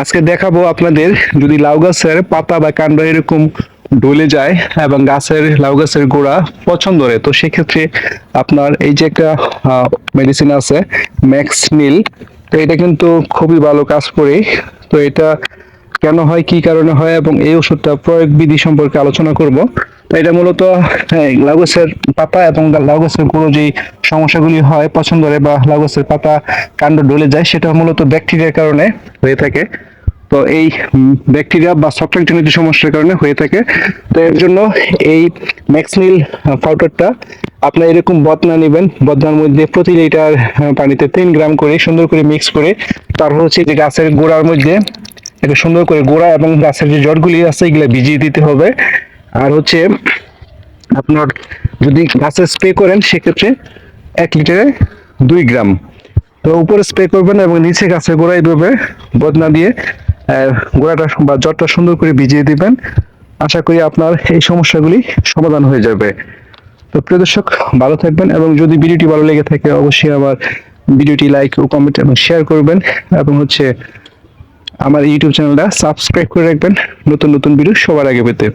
আজকে দেখাবো আপনাদের যদি লাউ গাছের পাতা বা কাণ্ড এরকম ডলে যায় এবং গাছের লাউ গাছের গোড়া পছন্দ রে তো সেক্ষেত্রে আপনার এই যে একটা মেডিসিন আছে ম্যাক্স মিল তো এটা কিন্তু খুবই ভালো কাজ করে। তো এটা কেন হয় কি কারণে হয় এবং এই ওষুধটা প্রয়োগ বিধি সম্পর্কে আলোচনা করব। এটা মূলত হ্যাঁ, লাউ পাতা এবং গাছের গুঁড়ো যেই সমস্যাগুলি হয় পছন্দ হয় বা লাউ গাছের পাতা কাণ্ড ডলে যায় সেটা মূলত ব্যাকটেরিয়ার কারণে হয়ে থাকে। তো এই ব্যাকটেরিয়া বা ছত্রাকজনিত সমস্যার কারণে হয়ে থাকে। তো এর জন্য এই ম্যাক্সমিল পাউডারটা আপনার এরকম বদনা নেবেন। বদনার মধ্যে প্রতি লিটার পানিতে তিন গ্রাম করে সুন্দর করে মিক্স করে তারপর হচ্ছে যে গাছের গোড়ার মধ্যে একটু সুন্দর করে গোড়া এবং গাছের যে জড়গুলি আছে, এগুলো ভিজিয়ে দিতে হবে। আর হচ্ছে আপনার যদি গাছে স্প্রে করেন, সেক্ষেত্রে এক লিটারে দুই গ্রাম। তো উপরে স্প্রে করবেন এবং নিচে গাছের গোড়ায় দেবে বদনা দিয়ে গোড়াটা বা জটটা সুন্দর করে ভিজিয়ে দিবেন। আশা করি আপনার এই সমস্যাগুলি সমাধান হয়ে যাবে। তো প্রিয় দর্শক, ভালো থাকবেন এবং যদি ভিডিওটি ভালো লেগে থাকে, অবশ্যই আমার ভিডিওটি লাইক ও কমেন্ট এবং শেয়ার করবেন। এবং হচ্ছে আমার ইউটিউব চ্যানেলটা সাবস্ক্রাইব করে রাখবেন। নতুন নতুন ভিডিও সবার আগে পেতে।